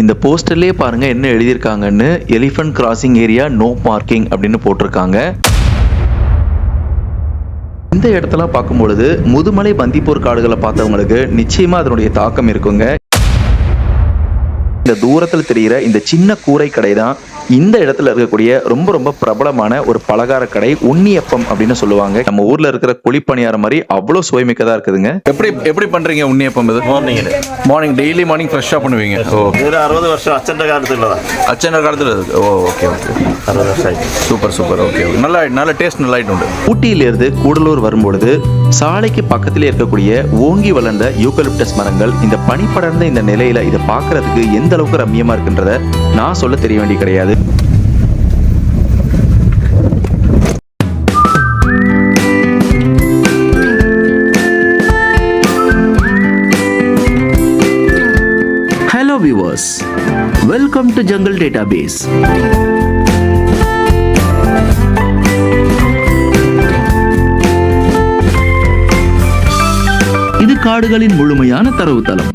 இந்த போஸ்டர்லேயே பாருங்க என்ன எழுதியிருக்காங்கன்னு. Elephant crossing area no parking அப்படின்னு போட்டிருக்காங்க. இந்த இடத்துல பார்க்கும்பொழுது முதுமலை பந்திப்பூர் காடுகளை பார்த்தவங்களுக்கு நிச்சயமா அதனுடைய தாக்கம் இருக்குங்க. இந்த தூரத்தில் தெரிகிற இந்த சின்ன கூரை கடை தான் இந்த இடத்துல இருக்கக்கூடிய ரொம்ப ரொம்ப பிரபலமான ஒரு பலகார கடை உன்னியப்பம் அப்படின்னு சொல்லுவாங்க. நம்ம ஊர்ல இருக்கிற குழிப்பணியாரம் மாதிரி அவ்வளவு சுவைமிக்கதா இருக்குதுங்க. எப்படி எப்படி பண்றீங்க உன்னியப்பம் இது? மார்னிங் மார்னிங் டெய்லி மார்னிங் ஃப்ரெஷ்ஷா பண்ணுவீங்க. ஓ. ஒரு அறுபது வருஷம் அச்சண்ட காலத்துல அச்சண்ட காலத்துல இருக்கு. ஓ ஓகே ஓகே அறுபது வருஷம் சூப்பர் சூப்பர் ஓகே நல்லா நல்ல டேஸ்ட் நல்லா உண்டு. ஊட்டியிலிருந்து கூடலூர் வரும்பொழுது சாலைக்கு பக்கத்திலே இருக்கக்கூடிய ஓங்கி வளர்ந்த யூக்கலிப்டஸ் மரங்கள் இந்த பனி படர்ந்த இந்த நிலையில இதை பார்க்கறதுக்கு எந்த அளவுக்கு ரம்யமா இருக்குன்றத நான் சொல்ல தெரிய வேண்டி கிடையாது. Viewers, welcome to Jungle Database. இது காடுகளின் முழுமையான தரவுத்தளம்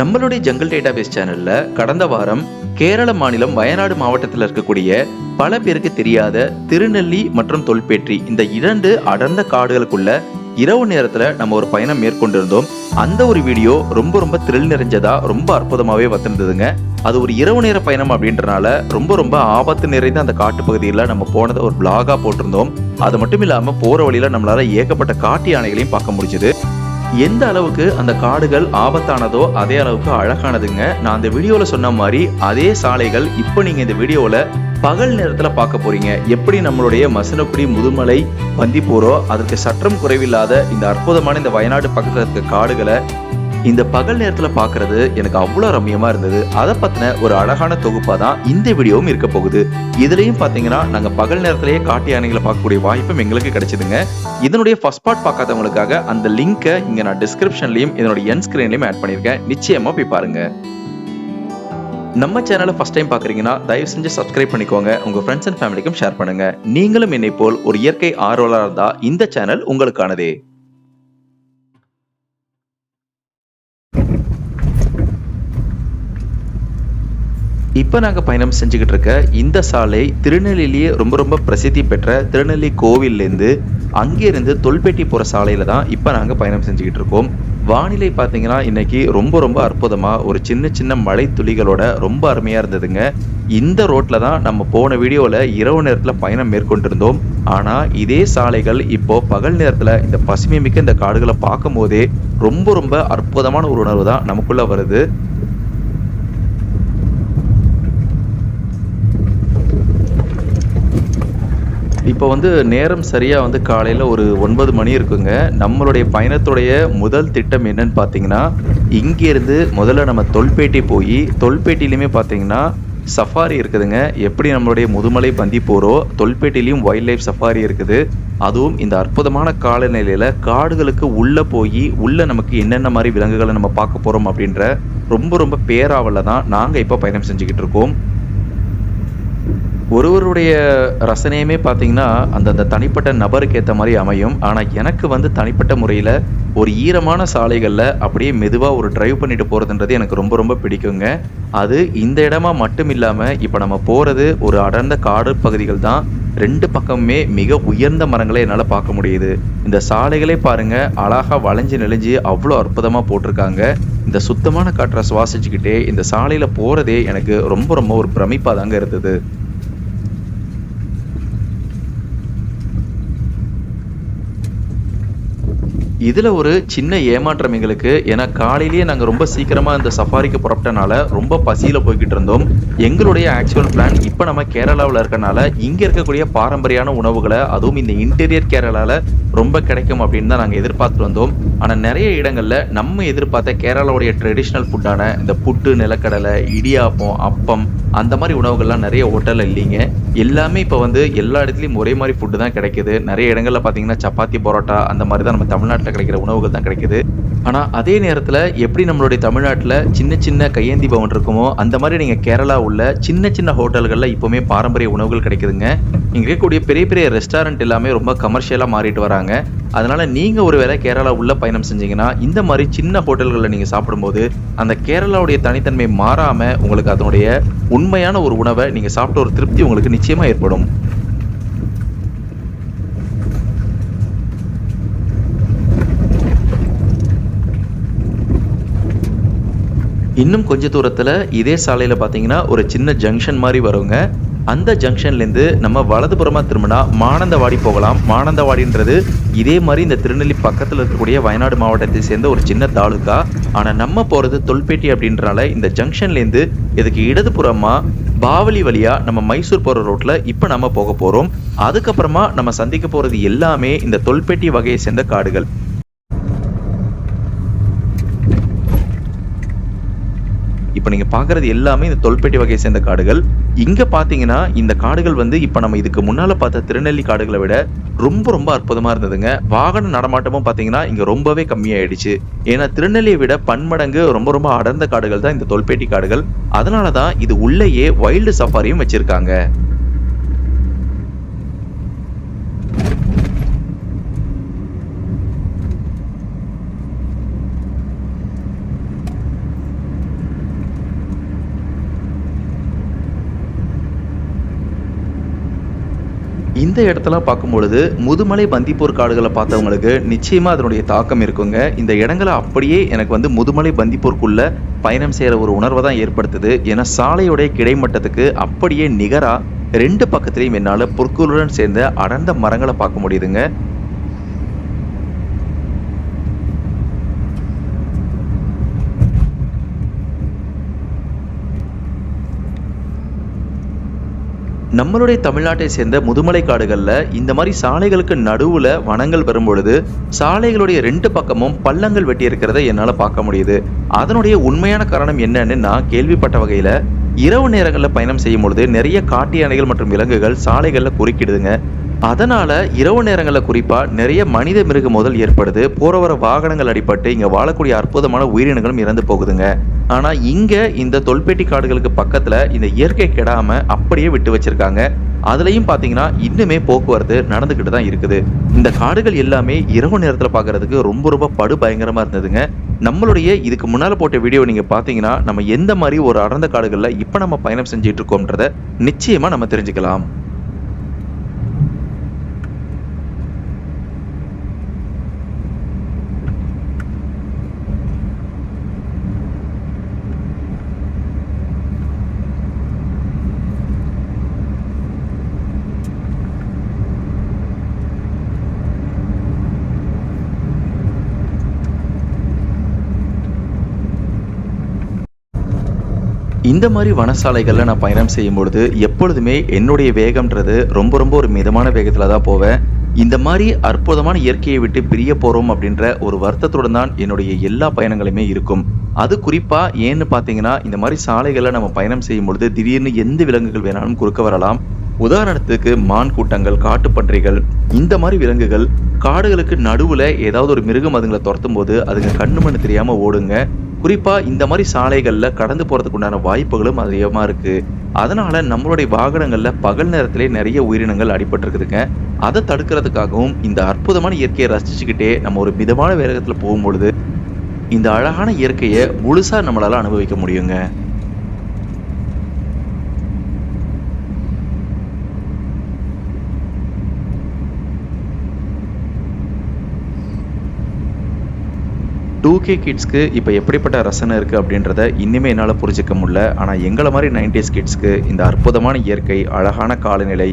நம்மளுடைய ஜங்கிள் டேட்டாபேஸ் சேனல்ல கடந்த வாரம் கேரள மாநிலம் வயநாடு மாவட்டத்தில் இருக்கக்கூடிய பல பேருக்கு தெரியாத திருநெல்லி மற்றும் தொல்பேற்றி இந்த இரண்டு அடர்ந்த காடுகளுக்குள்ள இரவு நேரத்துல நம்ம ஒரு பயணம் மேற்கொண்டிருந்தோம். அந்த ஒரு வீடியோ ரொம்ப ரொம்ப த்ரில் நிறைஞ்சதா ரொம்ப அற்புதமாவே வந்திருந்ததுங்க. அது ஒரு இரவு நேர பயணம் அப்படின்றனால ரொம்ப ரொம்ப ஆபத்து நிறைந்த அந்த காட்டு பகுதியில் நம்ம போனதை ஒரு பிளாகா போட்டிருந்தோம். அது மட்டும் இல்லாம போற வழியில நம்மளால ஏகப்பட்ட காட்டு யானைகளையும் பார்க்க முடிஞ்சது. எந்த அளவுக்கு அந்த காடுகள் ஆபத்தானதோ அதே அளவுக்கு அழகானதுங்க. நான் அந்த வீடியோல சொன்ன மாதிரி அதே சாலைகள் இப்போ நீங்க இந்த வீடியோல பகல் நேரத்தில் பார்க்க போறீங்க. எப்படி நம்மளுடைய மசனக்குடி முதுமலை பந்திப்பூரோ அதற்கு சற்றம் குறைவில்லாத இந்த அற்புதமான இந்த வயநாடு பக்கத்துல இருக்க காடுகளை இந்த பகல் நேரத்தில் பார்க்கறது எனக்கு அவ்வளோ ரம்மியமாக இருந்தது. அதை பற்றின ஒரு அழகான தொகுப்பாக தான் இந்த வீடியோவும் இருக்க போகுது. இதுலயும் பார்த்தீங்கன்னா நாங்க பகல் நேரத்திலேயே காட்டு யானைகளை பார்க்கக்கூடிய வாய்ப்பும் எங்களுக்கு கிடைச்சிதுங்க. இதனுடைய ஃபஸ்ட் பார்ட் பார்க்காதவங்களுக்காக அந்த லிங்கை இங்கே நான் டிஸ்கிரிப்ஷன்லையும் இதனுடைய என் ஸ்க்ரீன்லையும் ஆட் பண்ணியிருக்கேன். நிச்சயமாக போய் பாருங்கள் நம்ம சேனலை ஃபஸ்ட் டைம் பார்க்குறீங்கன்னா தயவு செஞ்சு சப்ஸ்கிரைப் பண்ணிக்கோங்க. உங்கள் ஃப்ரெண்ட்ஸ் அண்ட் ஃபேமிலிக்கும் ஷேர் பண்ணுங்கள் நீங்களும் என்னை போல் ஒரு இயற்கை ஆர்வலராக இருந்தால் இந்த சேனல் உங்களுக்கானதே. இப்போ நாங்கள் பயணம் செஞ்சுக்கிட்டு இருக்க இந்த சாலை திருநெல்வேலியே ரொம்ப ரொம்ப பிரசித்தி பெற்ற திருநெல்வேலி கோவில்லேருந்து அங்கேருந்து தொல்பேட்டி போகிற சாலையில் தான் இப்போ நாங்கள் பயணம் செஞ்சுக்கிட்டு இருக்கோம். வானிலை பார்த்தீங்கன்னா இன்னைக்கு ரொம்ப ரொம்ப அற்புதமாக ஒரு சின்ன சின்ன மழை துளிகளோட ரொம்ப அருமையாக இருந்ததுங்க. இந்த ரோட்டில் தான் நம்ம போன வீடியோவில் இரவு நேரத்தில் பயணம் மேற்கொண்டிருந்தோம். ஆனால் இதே சாலைகள் இப்போ பகல் நேரத்தில் இந்த பசுமை மிக்க இந்த காடுகளை பார்க்கும் போதே ரொம்ப ரொம்ப அற்புதமான ஒரு உணர்வு தான் நமக்குள்ளே வருது. இப்போ வந்து நேரம் சரியாக வந்து காலையில் ஒரு ஒன்பது மணி இருக்குங்க. நம்மளுடைய பயணத்துடைய முதல் திட்டம் என்னன்னு பார்த்தீங்கன்னா இங்கேருந்து முதல்ல நம்ம தொல்பேட்டி போய் தொல்பேட்டிலையுமே பார்த்தீங்கன்னா சஃபாரி இருக்குதுங்க. எப்படி நம்மளுடைய முதுமலை பந்தி போகிறோ தொல்பேட்டிலையும் வைல்ட் லைஃப் சஃபாரி இருக்குது. அதுவும் இந்த அற்புதமான காலநிலையில் காடுகளுக்கு உள்ளே போய் உள்ளே நமக்கு என்னென்ன மாதிரி விலங்குகளை நம்ம பார்க்க போகிறோம் அப்படின்ற ரொம்ப ரொம்ப பேராவலில் தான் நாங்கள் இப்போ பயணம் செஞ்சுக்கிட்டு இருக்கோம். ஒருவருடைய ரசனையுமே பார்த்தீங்கன்னா அந்தந்த தனிப்பட்ட நபருக்கு ஏற்ற மாதிரி அமையும். ஆனால் எனக்கு வந்து தனிப்பட்ட முறையில் ஒரு ஈரமான சாலைகளில் அப்படியே மெதுவாக ஒரு டிரைவ் பண்ணிட்டு போகிறதுன்றது எனக்கு ரொம்ப ரொம்ப பிடிக்குங்க. அது இந்த இடமா மட்டும் இல்லாமல் இப்போ நம்ம போகிறது ஒரு அடர்ந்த காடு பகுதிகள் தான் ரெண்டு பக்கமுமே மிக உயர்ந்த மரங்களை என்னால் பார்க்க முடியுது. இந்த சாலைகளே பாருங்க அழகாக வளைஞ்சு நெளிஞ்சு அவ்வளோ அற்புதமாக போட்டிருக்காங்க. இந்த சுத்தமான காற்றை சுவாசிச்சுக்கிட்டே இந்த சாலையில் போகிறதே எனக்கு ரொம்ப ரொம்ப ஒரு பிரமிப்பாக தாங்க இருந்தது. இதில் ஒரு சின்ன ஏமாற்றம் எங்களுக்கு. ஏன்னா காலையிலேயே நாங்கள் ரொம்ப சீக்கிரமாக இந்த சஃபாரிக்கு புறப்பட்டனால ரொம்ப பசியில் போய்கிட்டு இருந்தோம். எங்களுடைய ஆக்சுவல் பிளான் இப்போ நம்ம கேரளாவில் இருக்கனால இங்கே இருக்கக்கூடிய பாரம்பரியான உணவுகளை அதுவும் இந்த இன்டீரியர் கேரளாவில் ரொம்ப கிடைக்கும் அப்படின்னு தான் நாங்கள் எதிர்பார்த்து வந்தோம். ஆனால் நிறைய இடங்களில் நம்ம எதிர்பார்த்த கேரளாவுடைய ட்ரெடிஷ்னல் ஃபுட்டான இந்த புட்டு நிலக்கடலை இடியாப்பம் அப்பம் அந்த மாதிரி உணவுகள்லாம் நிறைய ஹோட்டலில் இல்லைங்க. எல்லாமே இப்போ வந்து எல்லா இடத்துலையும் ஒரே மாதிரி ஃபுட்டு தான் கிடைக்குது. நிறைய இடங்களில் பார்த்தீங்கன்னா சப்பாத்தி பரோட்டா அந்த மாதிரி தான் நம்ம தமிழ்நாட்டில் கிடைக்கிற உணவுகள் தான் கிடைக்குது. ஆனால் அதே நேரத்தில் எப்படி நம்மளுடைய தமிழ்நாட்டில் சின்ன சின்ன கையேந்தி பவன் இருக்குமோ அந்த மாதிரி நீங்கள் கேரளா உள்ள சின்ன சின்ன ஹோட்டல்களில் இப்போவுமே பாரம்பரிய உணவுகள் கிடைக்குதுங்க. இங்கே இருக்கக்கூடிய பெரிய பெரிய ரெஸ்டாரண்ட் எல்லாமே ரொம்ப கமர்ஷியலாக மாறிட்டு வராங்க. அதனால் நீங்கள் ஒரு வேளை கேரளா உள்ள பயணம் செஞ்சீங்கன்னா இந்த மாதிரி சின்ன ஹோட்டல்களில் நீங்கள் சாப்பிடும்போது அந்த கேரளாவுடைய தனித்தன்மை மாறாம உங்களுக்கு அதனுடைய உண்மையான ஒரு உணவை நீங்கள் சாப்பிட்ட ஒரு திருப்தி உங்களுக்கு நிச்சயமாக ஏற்படும். இன்னும் கொஞ்ச தூரத்தில் இதே சாலையில் பார்த்தீங்கன்னா ஒரு சின்ன ஜங்ஷன் மாதிரி வருங்க. அந்த ஜங்ஷன்லேருந்து நம்ம வலதுபுறமாக திரும்பினா மானந்தவாடி போகலாம். மானந்தவாடின்றது இதே மாதிரி இந்த திருநெல்லி பக்கத்தில் இருக்கக்கூடிய வயநாடு மாவட்டத்தை சேர்ந்த ஒரு சின்ன தாலுக்கா ஆனால் நம்ம போகிறது தொல்பேட்டி அப்படின்றனால இந்த ஜங்ஷன்லேருந்து இதுக்கு இடதுபுறமாக பாவலி வழியாக நம்ம மைசூர் போகிற ரோட்டில் இப்போ நம்ம போக போகிறோம் அதுக்கப்புறமா நம்ம சந்திக்க போகிறது எல்லாமே இந்த தொல்பேட்டி வகையை சேர்ந்த காடுகள். இப்போ நீங்கள் பார்க்குறது எல்லாமே இந்த தொல்பெட்டி வகையை சேர்ந்த காடுகள். இங்கே பார்த்தீங்கன்னா இந்த காடுகள் வந்து இப்போ நம்ம இதுக்கு முன்னால் பார்த்த திருநெல்லி காடுகளை விட ரொம்ப ரொம்ப அற்புதமாக இருந்ததுங்க. வாகன நடமாட்டமும் பார்த்தீங்கன்னா இங்கே ரொம்பவே கம்மியாயிடுச்சு. ஏன்னா திருநெல்லியை விட பன்மடங்கு ரொம்ப ரொம்ப அடர்ந்த காடுகள் தான் இந்த தொல்பேட்டி காடுகள். அதனால தான் இது உள்ளேயே வைல்டு சஃபாரியும் வச்சுருக்காங்க. இந்த இடத்தெல்லாம் பார்க்கும் பொழுது முதுமலை பந்திப்பூர் காடுகளை பார்த்தவங்களுக்கு நிச்சயமாக அதனுடைய தாக்கம் இருக்குங்க. இந்த இடங்களை அப்படியே எனக்கு வந்து முதுமலை பந்திப்பூருக்குள்ள பயணம் செய்கிற ஒரு உணர்வை தான் ஏற்படுத்துது. ஏன்னா சாலையுடைய கிடைமட்டத்துக்கு அப்படியே நிகராக ரெண்டு பக்கத்துலையும் என்னால் புற்களுடன் சேர்ந்த அடர்ந்த மரங்களை பார்க்க முடியுதுங்க. நம்மளுடைய தமிழ்நாட்டை சேர்ந்த முதுமலை காடுகளில் இந்த மாதிரி சாலைகளுக்கு நடுவில் வனங்கள் வரும்பொழுது சாலைகளுடைய ரெண்டு பக்கமும் பள்ளங்கள் வெட்டி இருக்கிறத என்னால் பார்க்க முடியுது. அதனுடைய உண்மையான காரணம் என்னன்னு நான் கேள்விப்பட்ட வகையில் இரவு நேரங்களில் பயணம் செய்யும் பொழுது நிறைய காட்டு யானைகள் மற்றும் விலங்குகள் சாலைகளில் குறுக்கிடுதுங்க. அதனால இரவு நேரங்களில் குறிப்பாக நிறைய மனித மிருக மோதல் ஏற்படுது. போற வர வாகனங்கள் அடிபட்டு இங்கே வாழக்கூடிய அற்புதமான உயிரினங்களும் இறந்து போகுதுங்க. ஆனா இங்க இந்த தொல்பேட்டி காடுகளுக்கு பக்கத்துல இந்த இயற்கை கெடாம அப்படியே விட்டு வச்சிருக்காங்க. அதுலயும் பாத்தீங்கன்னா இன்னுமே போக்குவரத்து நடந்துகிட்டு தான் இருக்குது. இந்த காடுகள் எல்லாமே இரவு நேரத்துல பார்க்கிறதுக்கு ரொம்ப ரொம்ப படு பயங்கரமா இருந்ததுங்க. நம்மளுடைய இதுக்கு முன்னால போட்ட வீடியோ நீங்க பாத்தீங்கன்னா நம்ம எந்த மாதிரி ஒரு அடர்ந்த காடுகள்ல இப்ப நம்ம பயணம் செஞ்சுட்டு இருக்கோம்ன்றத நிச்சயமா நம்ம தெரிஞ்சுக்கலாம். இந்த மாதிரி வனசாலைகளில் நான் பயணம் செய்யும் பொழுது எப்பொழுதுமே என்னுடைய வேகம்ன்றது ரொம்ப ரொம்ப ஒரு மிதமான வேகத்தில் தான் போவேன். இந்த மாதிரி அற்புதமான இயற்கையை விட்டு பிரிய போகிறோம் அப்படின்ற ஒரு வருத்தத்துடன் தான் என்னுடைய எல்லா பயணங்களுமே இருக்கும். அது குறிப்பாக ஏன்னு பார்த்தீங்கன்னா இந்த மாதிரி சாலைகளில் நம்ம பயணம் செய்யும் பொழுது திடீர்னு எந்த விலங்குகள் வேணாலும் குறுக்க வரலாம். உதாரணத்துக்கு மான் கூட்டங்கள் காட்டுப்பன்றிகள் இந்த மாதிரி விலங்குகள் காடுகளுக்கு நடுவில் ஏதாவது ஒரு மிருகம் அதுங்களை துரத்தும் போது அதுங்க கண்ணு மண்ணு ஓடுங்க. குறிப்பாக இந்த மாதிரி சாலைகளில் கடந்து போகிறதுக்குண்டான வாய்ப்புகளும் அதிகமாக இருக்குது அதனால் நம்மளுடைய வாகனங்களில் பகல் நேரத்திலே நிறைய உயிரினங்கள் அடிபட்டிருக்குதுங்க. அதை தடுக்கிறதுக்காகவும் இந்த அற்புதமான இயற்கையை ரசிச்சுக்கிட்டே நம்ம ஒரு மிதமான வேகத்தில் போகும்பொழுது இந்த அழகான இயற்கையை முழுசாக நம்மளால் அனுபவிக்க முடியுங்க. டூ கே கிட்ஸ்க்கு இப்போ எப்படிப்பட்ட ரசனை இருக்குது அப்படின்றத இன்னுமே என்னால் புரிஞ்சுக்க முடியல. ஆனால் எங்களை மாதிரி நைன்டிஸ் கிட்ஸ்க்கு இந்த அற்புதமான இயற்கை அழகான காலநிலை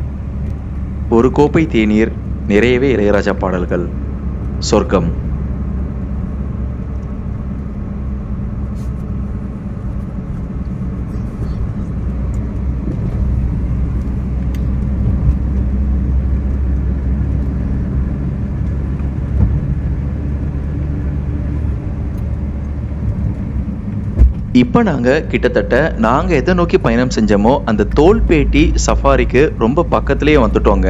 ஒரு கோப்பை தேநீர் நிறையவே இளையராஜா பாடல்கள் சொர்க்கம். இப்போ நாங்கள் கிட்டத்தட்ட நாங்கள் எதை நோக்கி பயணம் செஞ்சோமோ அந்த தோல்பேட்டி சஃபாரிக்கு ரொம்ப பக்கத்துலேயே வந்துட்டோங்க.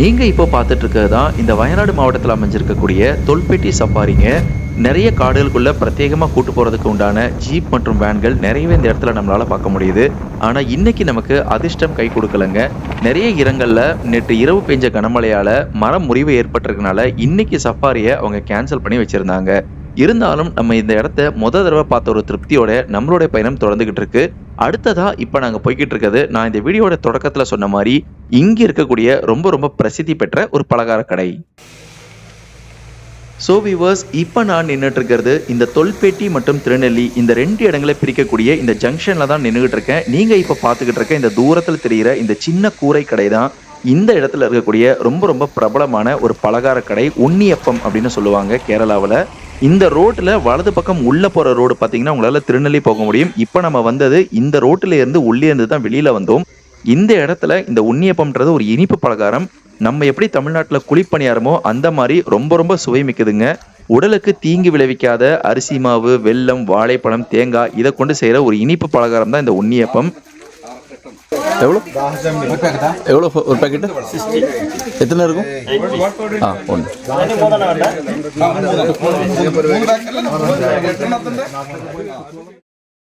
நீங்கள் இப்போ பார்த்துட்டு தான் இந்த வயநாடு மாவட்டத்தில் அமைஞ்சிருக்கக்கூடிய தொல்பேட்டி சஃபாரிங்க. நிறைய காடுகளுக்குள்ள பிரத்யேகமாக கூட்டு போகிறதுக்கு உண்டான ஜீப் மற்றும் வேன்கள் நிறையவே இந்த இடத்துல நம்மளால் பார்க்க முடியுது. ஆனால் இன்னைக்கு நமக்கு அதிர்ஷ்டம் கை கொடுக்கலங்க. நிறைய இடங்களில் நேற்று இரவு பெஞ்ச கனமழையால் மரம் முறிவு ஏற்பட்டிருக்கனால இன்னைக்கு சஃபாரியை அவங்க கேன்சல் பண்ணி வச்சுருந்தாங்க. இருந்தாலும் நம்ம இந்த இடத்த முத தடவை பார்த்த ஒரு திருப்தியோட நம்மளுடைய பயணம் தொடர்ந்துகிட்டு இருக்கு. அடுத்ததா இப்போ நாங்கள் போய்கிட்டு இருக்கிறது நான் இந்த வீடியோட தொடக்கத்தில் சொன்ன மாதிரி இங்கே இருக்கக்கூடிய ரொம்ப ரொம்ப பிரசித்தி பெற்ற ஒரு பலகார கடை. ஸோ விவர்ஸ் இப்போ நான் நின்றுட்டு இருக்கிறது இந்த தொல்பேட்டி மற்றும் திருநெல்லி இந்த ரெண்டு இடங்களை பிரிக்கக்கூடிய இந்த ஜங்ஷனில் தான் நின்றுகிட்டு இருக்கேன். நீங்கள் இப்போ பார்த்துக்கிட்டு இருக்க இந்த தூரத்தில் தெரிகிற இந்த சின்ன கூரை கடை தான் இந்த இடத்துல இருக்கக்கூடிய ரொம்ப ரொம்ப பிரபலமான ஒரு பலகார கடை உன்னியப்பம் அப்படின்னு சொல்லுவாங்க கேரளாவில். இந்த ரோட்டில் வலது பக்கம் உள்ளே போகிற ரோடு பார்த்தீங்கன்னா உங்களால் திருநெல்லி போக முடியும். இப்போ நம்ம வந்தது இந்த ரோட்டில் இருந்து உள்ளே இருந்து தான் வெளியில் வந்தோம். இந்த இடத்துல இந்த உன்னியப்பம்ன்றது ஒரு இனிப்பு பலகாரம். நம்ம எப்படி தமிழ்நாட்டில் குழிப்பணியாரமோ அந்த மாதிரி ரொம்ப ரொம்ப சுவை மிக்குதுங்க. உடலுக்கு தீங்கு விளைவிக்காத அரிசி மாவு வெல்லம் வாழைப்பழம் தேங்காய் இதை கொண்டு செய்கிற ஒரு இனிப்பு பலகாரம் தான் இந்த உன்னியப்பம். எவ்வளோ எவ்வளோ ஒரு பேக்கெட்டு எத்தனை இருக்கும்? ஆ ஒன்று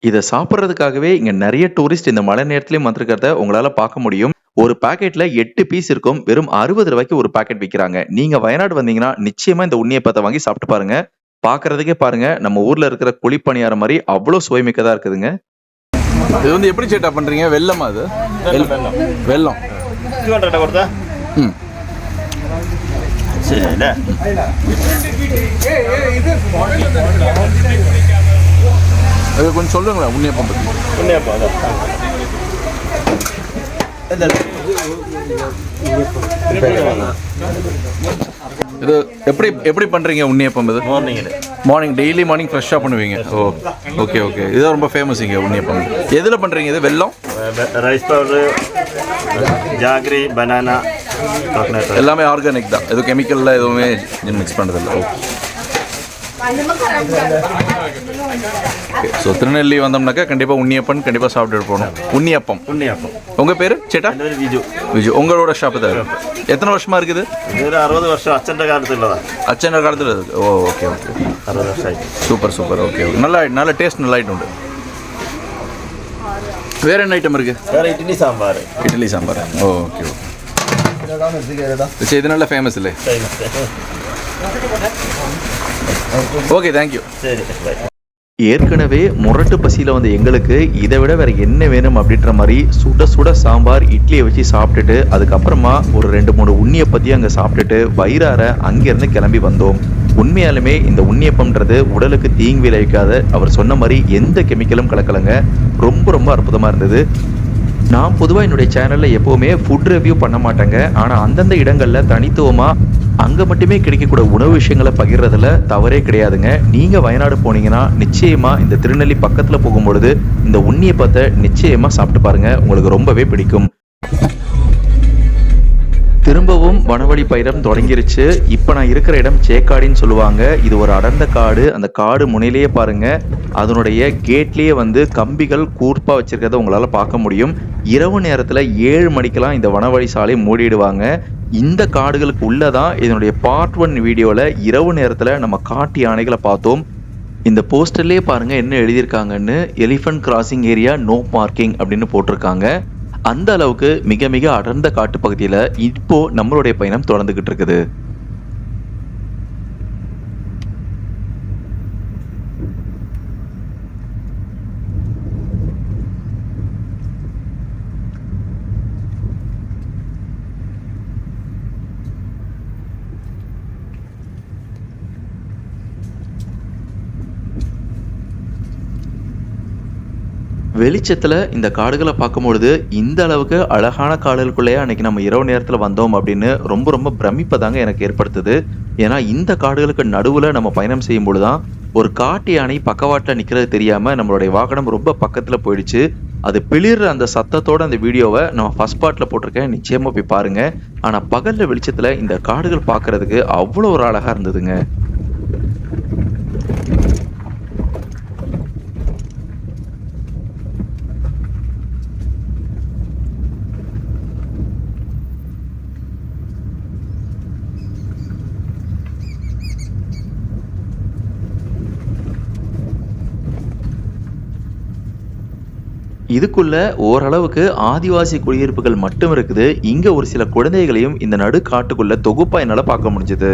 இதை சாப்பிட்றதுக்காகவே இங்கே நிறைய டூரிஸ்ட் இந்த மழை நேரத்துலையும் வந்திருக்கிறத உங்களால் பார்க்க முடியும். ஒரு பாக்கெட்ல எட்டு பீஸ் இருக்கும். வெறும் அறுபது ரூபாய்க்கு ஒரு பாக்கெட் விற்கிறாங்க நீங்க வயநாடு வந்தீங்கன்னா நிச்சயமா இந்த உண்ணியை பத்தை வாங்கி சாப்பிட்டு பாருங்க. பார்க்கறதுக்கே பாருங்க. நம்ம ஊர்ல இருக்கிற குழிப்பணியார மாதிரி அவ்வளோ சுவைமிக்கதா இருக்குதுங்க. இது வந்து எப்படி சேட்டா பண்ணுறீங்க வெள்ளமா அது வெள்ளம் வெள்ளம். ஹண்ட்ரட் கொடுத்தா? ம். சரிடா அது கொஞ்சம் சொல்லுங்களேன் உன்னியப்பம் பற்றி உன்னியப்பம் இது எப்படி எப்படி பண்ணுறீங்க உன்னியப்பம் இது? மார்னிங் மார்னிங் டெய்லி மார்னிங் ஃப்ரெஷ்ஷாக பண்ணுவீங்க. ஓ ஓகே ஓகே இதுதான் ரொம்ப ஃபேமஸ் இங்கே உன்னியப்பம். எதில் பண்ணுறீங்க இது? வெள்ளம் ரைஸ் பவுடர் ஜாகரி பனானா எல்லாமே ஆர்கானிக் தான். எதுவும் கெமிக்கலில் எதுவுமே மிக்ஸ் பண்ணுறதில்ல ஓகே ஸோ திருநெல்வேலி வந்தோம்னாக்கா கண்டிப்பாக உண்ணியப்பன் கண்டிப்பாக சாப்பிட்டுட்டு போகணும். உண்ணியப்பம் உண்ணியப்பம் உங்கள் பேர்? சேட்டா? விஜு. விஜு. உங்களோட ஷாப்பு தான் எத்தனை வருஷமாக இருக்குது? ஒரு அறுபது வருஷம் அச்சண்ட காலத்தில் தான். அச்சண்ட காலத்தில் இருக்குது ஓ ஓகே ஓகே அறுபது வருஷம் ஆகிடுச்சு சூப்பர் சூப்பர் ஓகே ஓகே நல்லா நல்ல டேஸ்ட் நல்லா ஆகிட்டு உண்டு. வேறு என்ன ஐட்டம் இருக்குது வேறு இட்லி சாம்பார். இட்லி சாம்பார். ஓகே ஓகே இது நல்லா ஃபேமஸ் இல்லை? ஓகே தேங்க்யூ சரி ஏற்கனவே முரட்டு பசியில் வந்து எங்களுக்கு இதை விட வேறு என்ன வேணும் அப்படின்ற மாதிரி சுட சுட சாம்பார் இட்லியை வச்சு சாப்பிட்டுட்டு அதுக்கப்புறமா ஒரு ரெண்டு மூணு உண்ணியை பற்றி அங்கே சாப்பிட்டுட்டு வயிறார அங்கேருந்து கிளம்பி வந்தோம். உண்மையாலுமே இந்த உண்ணியப்பம்ன்றது உடலுக்கு தீங்கு விளைவிக்காத அவர் சொன்ன மாதிரி எந்த கெமிக்கலும் கலக்கலைங்க. ரொம்ப ரொம்ப அற்புதமாக இருந்தது. நான் பொதுவாக என்னுடைய சேனலில் எப்போவுமே ஃபுட் ரிவ்யூ பண்ண மாட்டேங்க. ஆனால் அந்தந்த இடங்களில் தனித்துவமாக அங்கே மட்டுமே கிடைக்கக்கூடிய உணவு விஷயங்களை பகிர்றதுல தவறே கிடையாதுங்க. நீங்கள் வயநாடு போனீங்கன்னா நிச்சயமாக இந்த திருநெல்லி பக்கத்தில் போகும்பொழுது இந்த உண்ணியை பார்த்த நிச்சயமாக சாப்பிட்டு பாருங்கள் உங்களுக்கு ரொம்பவே பிடிக்கும். திரும்பவும் வனவழி பயணம் தொடங்கிருச்சு. இப்போ நான் இருக்கிற இடம் சேக்காடின்னு சொல்லுவாங்க. இது ஒரு அடர்ந்த காடு. அந்த காடு முனையிலேயே பாருங்க. அதனுடைய கேட்லேயே வந்து கம்பிகள் கூர்ப்பாக வச்சிருக்கிறத உங்களால் பார்க்க முடியும். இரவு நேரத்தில் ஏழு மணிக்கெல்லாம் இந்த வனவழி சாலை மூடிடுவாங்க. இந்த காடுகளுக்கு உள்ளதான் இதனுடைய பார்ட் ஒன் வீடியோவில் இரவு நேரத்தில் நம்ம காட்டு யானைகளை பார்த்தோம். இந்த போஸ்டர்லேயே பாருங்கள் என்ன எழுதியிருக்காங்கன்னு. Elephant crossing area no parking அப்படின்னு போட்டிருக்காங்க. அந்த அளவுக்கு மிக மிக அடர்ந்த காட்டுப்பகுதியில இப்போ நம்மளுடைய பயணம் தொடர்ந்துகிட்டு இருக்குது. வெளிச்சத்தில் இந்த காடுகளை பார்க்கும்பொழுது இந்த அளவுக்கு அழகான காடுகளுக்குள்ளேயே அன்னைக்கு நம்ம இரவு நேரத்தில் வந்தோம் அப்படின்னு ரொம்ப ரொம்ப பிரமிப்பதாங்க எனக்கு ஏற்படுத்துது. ஏன்னா இந்த காடுகளுக்கு நடுவில் நம்ம பயணம் செய்யும் பொழுதுதான் ஒரு காட்டு யானை பக்கவாட்டில் நிற்கிறது தெரியாமல் நம்மளுடைய வாகனம் ரொம்ப பக்கத்தில் போயிடுச்சு. அது பிளிர்ற அந்த சத்தத்தோட அந்த வீடியோவை நம்ம ஃபஸ்ட் பார்ட்டில் போட்டிருக்கேன். நிச்சயமாக போய் பாருங்கள் ஆனால் பகலில் வெளிச்சத்தில் இந்த காடுகள் பார்க்குறதுக்கு அவ்வளோ ஒரு அழகாக இருந்ததுங்க. இதுக்குள்ள ஓரளவுக்கு ஆதிவாசி குடியிருப்புகள் மட்டும் இருக்குது. இங்க ஒரு சில குழந்தைகளையும் இந்த நடு காட்டுக்குள்ள தொகுப்பா என்னால பார்க்க முடிஞ்சது.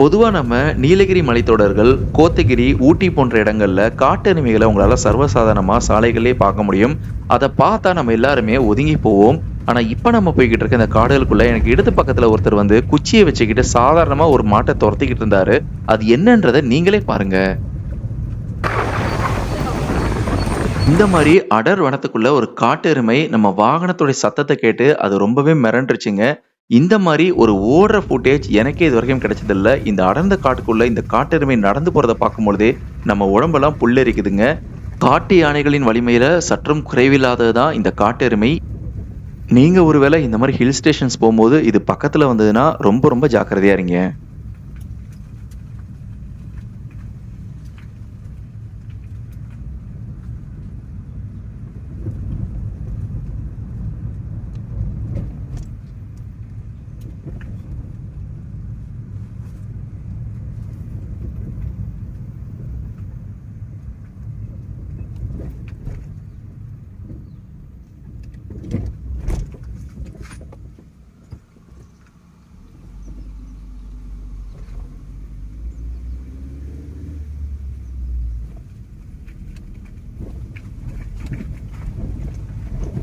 பொதுவாக நம்ம நீலகிரி மலைத்தொடர்கள் கோத்தகிரி ஊட்டி போன்ற இடங்களில் காட்டெருமைகளை உங்களால் சர்வசாதாரணமாக சாலைகளே பார்க்க முடியும். அதை பார்த்தா நம்ம எல்லாருமே ஒதுங்கி போவோம். ஆனால் இப்போ நம்ம போய்கிட்டு இருக்க இந்த காடுகளுக்குள்ளே எனக்கு இடது பக்கத்தில் ஒருத்தர் வந்து குச்சியை வச்சுக்கிட்டு சாதாரணமாக ஒரு மாட்டை துரத்திக்கிட்டு இருந்தாரு. அது என்னன்றதை நீங்களே பாருங்க. இந்த மாதிரி அடர் வனத்துக்குள்ள ஒரு காட்டெருமை நம்ம வாகனத்துடைய சத்தத்தை கேட்டு அது ரொம்பவே மிரண்டுருச்சுங்க. இந்த மாதிரி ஒரு ஓடுற ஃபுட்டேஜ் எனக்கே இது வரைக்கும் கிடைச்சதில்ல. இந்த அடர்ந்த காட்டுக்குள்ள இந்த காட்டெருமை நடந்து போறத பார்க்கும்பொழுதே நம்ம உடம்பெல்லாம் புல்லரிக்குதுங்க. காட்டு யானைகளின் வலிமையில சற்றும் குறைவில்லாதது தான் இந்த காட்டெருமை. நீங்கள் ஒருவேளை இந்த மாதிரி ஹில் ஸ்டேஷன்ஸ் போகும்போது இது பக்கத்தில் வந்ததுன்னா ரொம்ப ரொம்ப ஜாக்கிரதையாக இருங்க.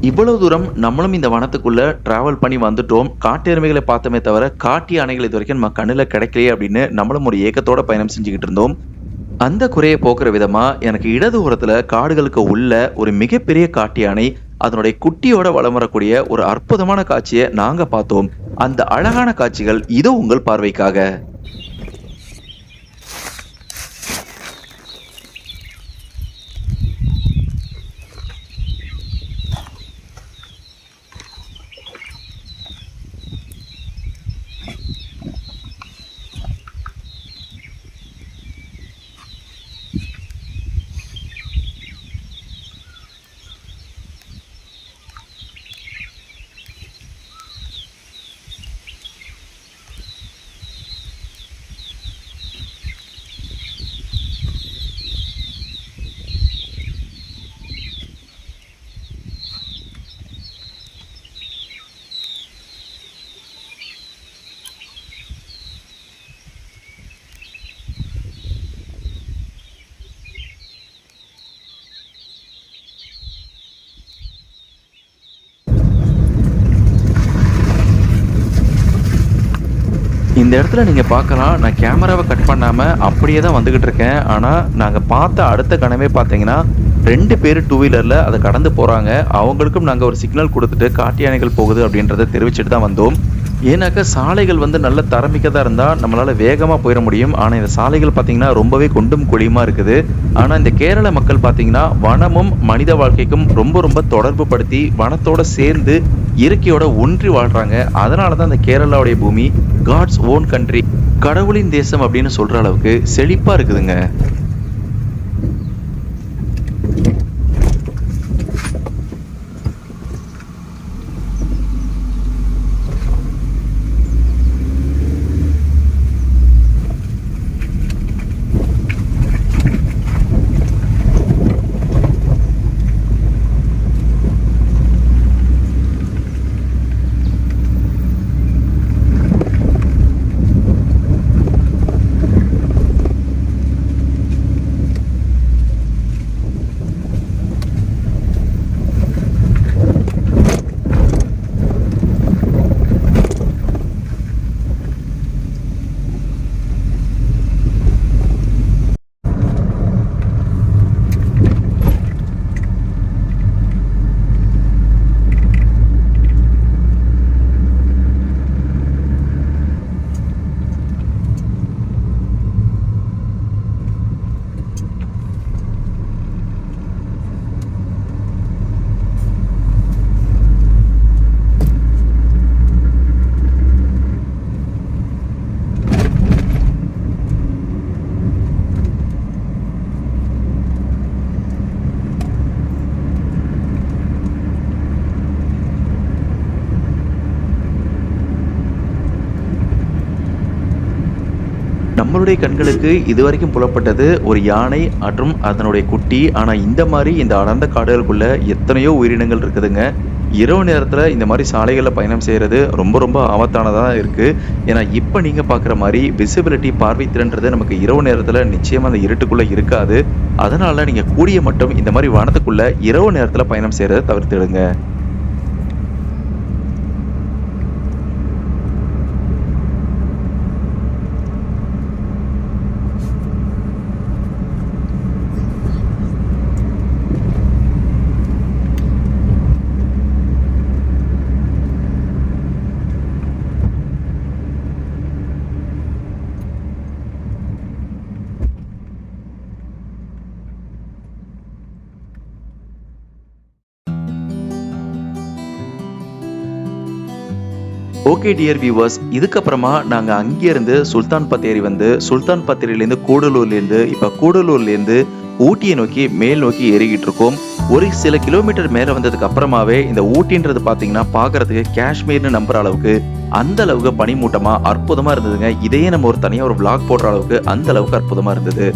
இவ்வளவு தூரம் நம்மளும் இந்த வனத்துக்குள்ள டிராவல் பண்ணி வந்துட்டோம். காட்டு எருமைகளை பார்த்தோமே தவிர காட்டு யானைகள் இது வரைக்கும் நம்ம கண்ணில் கிடைக்கலையே அப்படின்னு நம்மளும் ஒரு ஏக்கத்தோட பயணம் செஞ்சுக்கிட்டு இருந்தோம். அந்த குறையை போக்குற விதமா எனக்கு இடது உரத்துல காடுகளுக்கு உள்ள ஒரு மிகப்பெரிய காட்டு யானை அதனுடைய குட்டியோட வளம் வரக்கூடிய ஒரு அற்புதமான காட்சியை நாங்க பார்த்தோம். அந்த அழகான காட்சிகள் இதோ உங்கள் பார்வைக்காக. இந்த இடத்துல நீங்கள் பார்க்கலாம். நான் கேமராவை கட் பண்ணாமல் அப்படியே தான் வந்துக்கிட்டு இருக்கேன். ஆனால் நாங்கள் பார்த்த அடுத்த கணமே பார்த்தீங்கன்னா ரெண்டு பேர் டூ வீலரில் அதை கடந்து போகிறாங்க அவங்களுக்கும் நாங்கள் ஒரு சிக்னல் கொடுத்துட்டு காட்டு யானைகள் போகுது அப்படின்றத தெரிவிச்சுட்டு தான் வந்தோம். ஏன்னாக்கா சாலைகள் வந்து நல்ல தரமிக்கதாக இருந்தால் நம்மளால் வேகமாக போயிட முடியும். ஆனால் இந்த சாலைகள் பார்த்திங்கன்னா ரொம்பவே குண்டும் குழியுமாக இருக்குது. ஆனால் இந்த கேரள மக்கள் பார்த்திங்கன்னா வனமும் மனித வாழ்க்கைக்கும் ரொம்ப ரொம்ப தொடர்பு படுத்தி வனத்தோடு சேர்ந்து இயற்கையோட ஒன்றி வாழ்றாங்க. அதனால தான் இந்த கேரளாவுடைய பூமி காட்ஸ் ஓன் கண்ட்ரி கடவுளின் தேசம் அப்படின்னு சொல்ற அளவுக்கு செழிப்பா இருக்குதுங்க. நம்மளுடைய கண்களுக்கு இதுவரைக்கும் புலப்பட்டது ஒரு யானை மற்றும் அதனுடைய குட்டி. ஆனா இந்த மாதிரி இந்த அடர்ந்த காடுகளுக்குள்ள எத்தனையோ உயிரினங்கள் இருக்குதுங்க. இரவு நேரத்தில் இந்த மாதிரி சாலைகளில் பயணம் செய்கிறது ரொம்ப ரொம்ப ஆபத்தானதாக இருக்குது ஏன்னா இப்போ நீங்கள் பார்க்குற மாதிரி விசிபிலிட்டி பார்வை திறன்றது நமக்கு இரவு நேரத்தில் நிச்சயமாக அந்த இருட்டுக்குள்ளே இருக்காது. அதனால் நீங்கள் கூடிய மட்டும் இந்த மாதிரி வனத்துக்குள்ளே இரவு நேரத்தில் பயணம் செய்கிறத தவிர்த்துடுங்க. ஓகே டியர் வியூவர்ஸ் இதுக்கப்புறமா நாங்கள் அங்கேருந்து சுல்தான் பத்தேரி வந்து சுல்தான் பத்தேரியிலேருந்து கூடலூர்லேருந்து இப்போ கூடலூர்லேருந்து ஊட்டியை நோக்கி மேல் நோக்கி ஏறிக்கிட்டு இருக்கோம். ஒரு சில கிலோமீட்டர் மேலே வந்ததுக்கு அப்புறமாவே இந்த ஊட்டின்றது பார்த்தீங்கன்னா பார்க்கறதுக்கு காஷ்மீர்னு நம்புற அளவுக்கு அந்த அளவுக்கு பனிமூட்டமாக அற்புதமாக இருந்ததுங்க. இதையே நம்ம ஒரு தனியாக ஒரு விளாக் போடுற அளவுக்கு அந்த அளவுக்கு அற்புதமாக இருந்தது.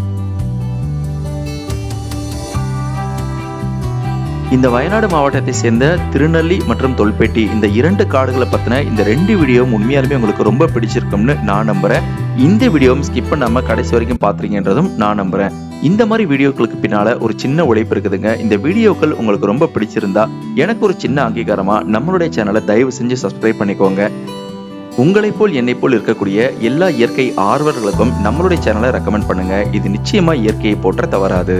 இந்த வயநாடு மாவட்டத்தை சேர்ந்த திருநெல்லி மற்றும் தொல்பேட்டி இந்த இரண்டு காடுகளை பற்றின இந்த ரெண்டு வீடியோவும் உண்மையாலுமே உங்களுக்கு ரொம்ப பிடிச்சிருக்கும்னு நான் நம்புகிறேன் இந்த வீடியோவும் ஸ்கிப் பண்ணாம கடைசி வரைக்கும் பார்த்துருங்கன்றதும் நான் நம்புகிறேன் இந்த மாதிரி வீடியோக்களுக்கு பின்னால் ஒரு சின்ன உழைப்பு இருக்குதுங்க. இந்த வீடியோக்கள் உங்களுக்கு ரொம்ப பிடிச்சிருந்தா எனக்கு ஒரு சின்ன அங்கீகாரமாக நம்மளுடைய சேனலை தயவு செஞ்சு சப்ஸ்கிரைப் பண்ணிக்கோங்க. உங்களைப் போல் என்னை போல் இருக்கக்கூடிய எல்லா இயற்கை ஆர்வலர்களுக்கும் நம்மளுடைய சேனலை ரெக்கமெண்ட் பண்ணுங்க. இது நிச்சயமா இயற்கையை போற்ற தவறாது.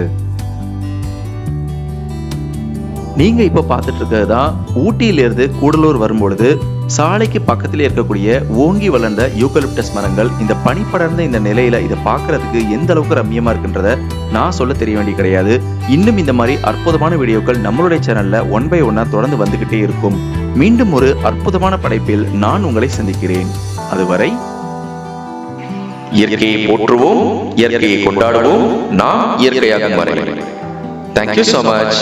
நீங்க இப்ப பார்த்துட்டு இருக்கிறது தான் ஊட்டியிலிருந்து கூடலூர் வரும்பொழுது சாலைக்கு பக்கத்துல இருக்கக்கூடிய ஓங்கி வளர்ந்த யூக்கலிப்டஸ் மரங்கள். இந்த பனி படர்ந்த இந்த நிலையில இதை பார்க்கறதுக்கு எந்த அளவுக்கு ரம்மியமா இருக்குன்றத நான் சொல்ல தெரிய வேண்டிய கிடையாது. இன்னும் இந்த மாதிரி அற்புதமான வீடியோக்கள் நம்மளுடைய சேனல்ல ஒன் பை ஒன்னா தொடர்ந்து வந்துகிட்டே இருக்கும். மீண்டும் ஒரு அற்புதமான படைப்பில் நான் உங்களை சந்திக்கிறேன். அதுவரை இயற்கையை போற்றுவோம் இயற்கையை கொண்டாடுவோம். நாம் இயற்கையாக மாறுவோம். Thank you so much